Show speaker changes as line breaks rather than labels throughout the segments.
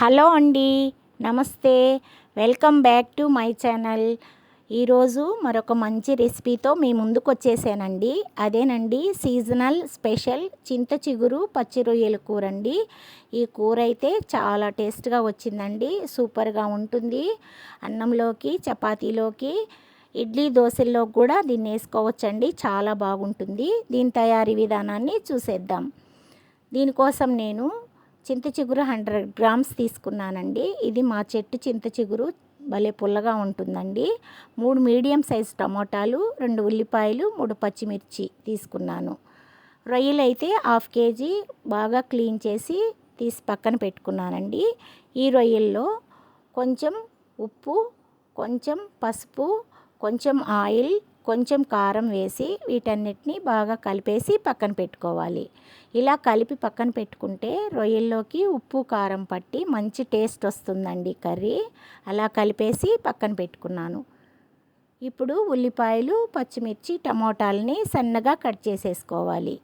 Hello అండి నమస్తే. Welcome back to my channel. ఈరోజు మరొక మంచి రెసిపీతో మీ ముందుకు వచ్చేసానండి. అదేనండి సీజనల్ స్పెషల్ చింత చిగురు పచ్చి రొయ్యల కూర అండి ఈ కూర అయితే చాలా టేస్ట్గా వచ్చిందండి. సూపర్గా ఉంటుంది. అన్నంలోకి చపాతీలోకి ఇడ్లీ దోశల్లో కూడా దీన్ని వేసుకోవచ్చండి. చాలా బాగుంటుంది. దీని తయారీ విధానాన్ని చూసేద్దాం. దీనికోసం నేను చింత చిగురు హండ్రెడ్ గ్రామ్స్ తీసుకున్నానండి. ఇది మా చెట్టు చింత చిగురు భలే పుల్లగా ఉంటుందండి. మూడు మీడియం సైజ్ టమోటాలు రెండు ఉల్లిపాయలు మూడు పచ్చిమిర్చి తీసుకున్నాను. రొయ్యలు అయితే హాఫ్ కేజీ బాగా క్లీన్ చేసి తీసి పక్కన పెట్టుకున్నానండి. ఈ రొయ్యల్లో కొంచెం ఉప్పు కొంచెం పసుపు కొంచెం ఆయిల్ కొంచెం కారం వేసి వీటన్నిటిని బాగా కలిపేసి పక్కన పెట్టుకోవాలి. ఇలా కలిపి పక్కన పెట్టుకుంటే రొయ్యల్లోకి ఉప్పు కారం పట్టి మంచి టేస్ట్ వస్తుందండి కర్రీ. అలా కలిపేసి పక్కన పెట్టుకున్నాను. ఇప్పుడు ఉల్లిపాయలు పచ్చిమిర్చి టమోటాలని సన్నగా కట్ చేసేసుకోవాలి.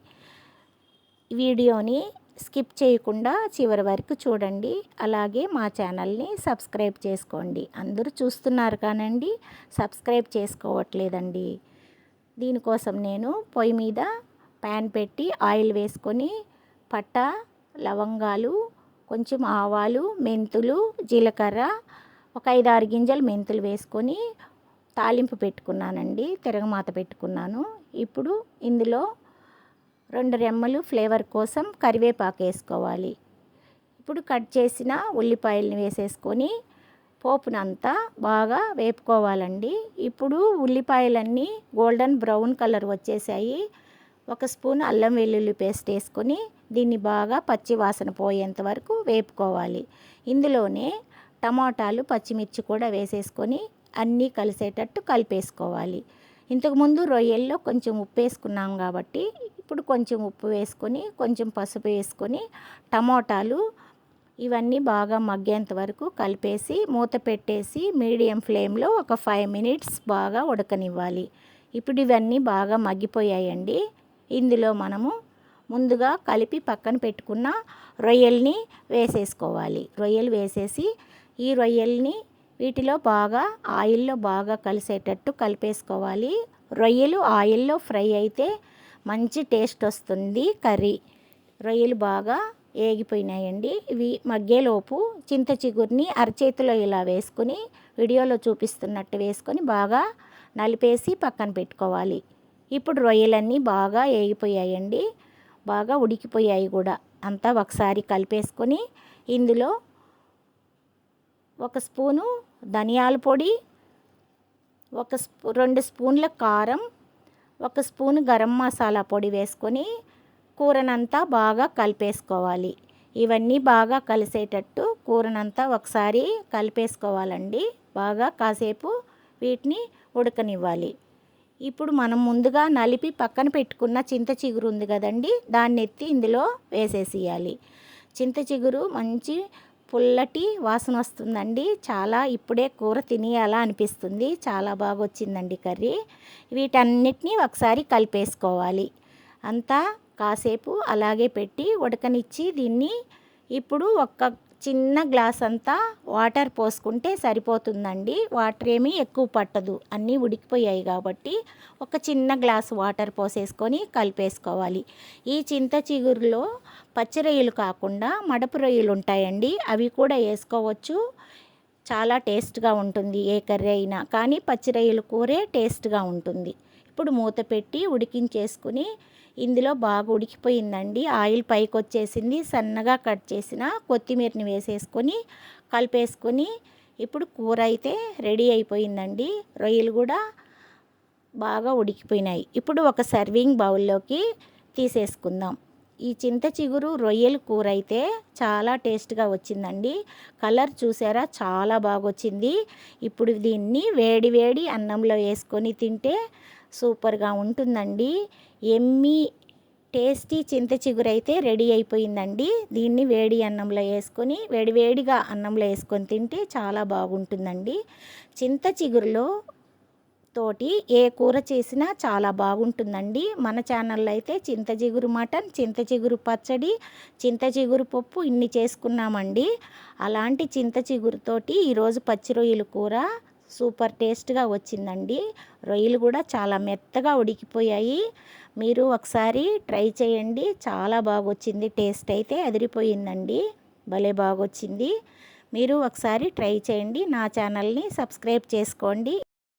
వీడియోని స్కిప్ చేయకుండా చివరి వరకు చూడండి. అలాగే మా ఛానల్ని సబ్స్క్రైబ్ చేసుకోండి. అందరూ చూస్తున్నారు కానండి సబ్స్క్రైబ్ చేసుకోవట్లేదండి. దీనికోసం నేను పొయ్యి మీద ప్యాన్ పెట్టి ఆయిల్ వేసుకొని పట్ట లవంగాలు కొంచెం ఆవాలు మెంతులు జీలకర్ర ఒక ఐదు ఆరు గింజలు మెంతులు వేసుకొని తాలింపు పెట్టుకున్నానండి తిరగమాత పెట్టుకున్నాను. ఇప్పుడు ఇందులో రెండు రెమ్మలు ఫ్లేవర్ కోసం కరివేపాకు వేసుకోవాలి. ఇప్పుడు కట్ చేసిన ఉల్లిపాయలని వేసేసుకొని పోపునంతా బాగా వేపుకోవాలండి. ఇప్పుడు ఉల్లిపాయలన్నీ గోల్డెన్ బ్రౌన్ కలర్ వచ్చేసాయి. ఒక స్పూన్ అల్లం వెల్లుల్లి పేస్ట్ వేసుకొని దీన్ని బాగా పచ్చి వాసన పోయేంత వరకు వేపుకోవాలి. ఇందులోనే టమాటాలు పచ్చిమిర్చి కూడా వేసేసుకొని అన్నీ కలిసేటట్టు కలిపేసుకోవాలి. ఇంతకుముందు రొయ్యల్లో కొంచెం ఉప్పు వేసుకున్నాం కాబట్టి ఇప్పుడు కొంచెం ఉప్పు వేసుకొని కొంచెం పసుపు వేసుకొని టమోటాలు ఇవన్నీ బాగా మగ్గేంత వరకు కలిపేసి మూత పెట్టేసి మీడియం ఫ్లేమ్లో ఒక ఫైవ్ మినిట్స్ బాగా ఉడకనివ్వాలి. ఇప్పుడు ఇవన్నీ బాగా మగ్గిపోయాయండి. ఇందులో మనము ముందుగా కలిపి పక్కన పెట్టుకున్న రొయ్యల్ని వేసేసుకోవాలి. రొయ్యలు వేసేసి ఈ రొయ్యల్ని వీటిలో బాగా ఆయిల్లో బాగా కలిసేటట్టు కలిపేసుకోవాలి. రొయ్యలు ఆయిల్లో ఫ్రై అయితే మంచి టేస్ట్ వస్తుంది కర్రీ. రొయ్యలు బాగా ఏగిపోయినాయండి. ఇవి మగ్గేలోపు చింత చిగురిని అరచేతిలో ఇలా వేసుకొని వీడియోలో చూపిస్తున్నట్టు వేసుకొని బాగా నలిపేసి పక్కన పెట్టుకోవాలి. ఇప్పుడు రొయ్యలన్నీ బాగా ఏగిపోయాయండి. బాగా ఉడికిపోయాయి కూడా. అంతా ఒకసారి కలిపేసుకొని ఇందులో ఒక స్పూను ధనియాల పొడి ఒక స్పూ రెండు స్పూన్ల కారం ఒక స్పూన్ గరం మసాలా పొడి వేసుకొని కూరనంతా బాగా కలిపేసుకోవాలి. ఇవన్నీ బాగా కలిసేటట్టు కూరనంతా ఒకసారి కలిపేసుకోవాలండి. బాగా కాసేపు వీటిని ఉడకనివ్వాలి. ఇప్పుడు మనం ముందుగా నలిపి పక్కన పెట్టుకున్న చింత చిగురు ఉంది కదండి దాన్ని ఎత్తి ఇందులో వేసేసేయాలి. చింత చిగురు మంచి పుల్లటి వాసన వస్తుందండి. చాలా ఇప్పుడే కూర తినేయాలా అనిపిస్తుంది. చాలా బాగా వచ్చిందండి కర్రీ. వీటన్నిటినీ ఒకసారి కలిపేసుకోవాలి. అంతా కాసేపు అలాగే పెట్టి ఉడకనిచ్చి దీన్ని ఇప్పుడు ఒక్క చిన్న గ్లాస్ అంతా వాటర్ పోసుకుంటే సరిపోతుందండి. వాటర్ ఏమీ ఎక్కువ పట్టదు. అన్నీ ఉడికిపోయాయి కాబట్టి ఒక చిన్న గ్లాస్ వాటర్ పోసేసుకొని కలిపేసుకోవాలి. ఈ చింత చిగురులో పచ్చి రొయ్యలు కాకుండా మడపు రొయ్యలు ఉంటాయండి. అవి కూడా వేసుకోవచ్చు. చాలా టేస్ట్గా ఉంటుంది. ఏ కర్రీ అయినా కానీ పచ్చి రొయ్యల కూరే టేస్ట్గా ఉంటుంది. ఇప్పుడు మూత పెట్టి ఉడికించేసుకుని ఇందులో బాగా ఉడికిపోయిందండి. ఆయిల్ పైకి వచ్చేసింది సన్నగా కట్ చేసిన కొత్తిమీరని వేసేసుకొని కలిపేసుకొని ఇప్పుడు కూర అయితే రెడీ అయిపోయిందండి. రొయ్యలు కూడా బాగా ఉడికిపోయినాయి. ఇప్పుడు ఒక సర్వింగ్ బౌల్లోకి తీసేసుకుందాం. ఈ చింత చిగురు రొయ్యల కూర అయితే చాలా టేస్ట్గా వచ్చిందండి. కలర్ చూసారా? చాలా బాగా వచ్చింది ఇప్పుడు దీన్ని వేడి వేడి అన్నంలో వేసుకొని తింటే సూపర్గా ఉంటుందండి. ఎమ్మి టేస్టీ చింత చిగురు అయితే రెడీ అయిపోయిందండి. దీన్ని వేడి అన్నంలో వేసుకొని వేడివేడిగా అన్నంలో వేసుకొని తింటే చాలా బాగుంటుందండి. చింత చిగురులో తోటి ఏ కూర చేసినా చాలా బాగుంటుందండి. మన ఛానల్లో అయితే చింత చిగురు మటన్ చింత చిగురు పచ్చడి చింత చిగురు పప్పు ఇన్ని చేసుకున్నామండి. అలాంటి చింత చిగురుతోటి ఈరోజు పచ్చి రొయ్యల కూర సూపర్ టేస్ట్గా వచ్చిందండి. రొయ్యలు కూడా చాలా మెత్తగా ఉడికిపోయాయి. మీరు ఒకసారి ట్రై చేయండి. చాలా బాగా వచ్చింది టేస్ట్ అయితే అదిరిపోయిందండి భలే బాగొచ్చింది. మీరు ఒకసారి ట్రై చేయండి. నా ఛానల్ని సబ్స్క్రైబ్ చేసుకోండి.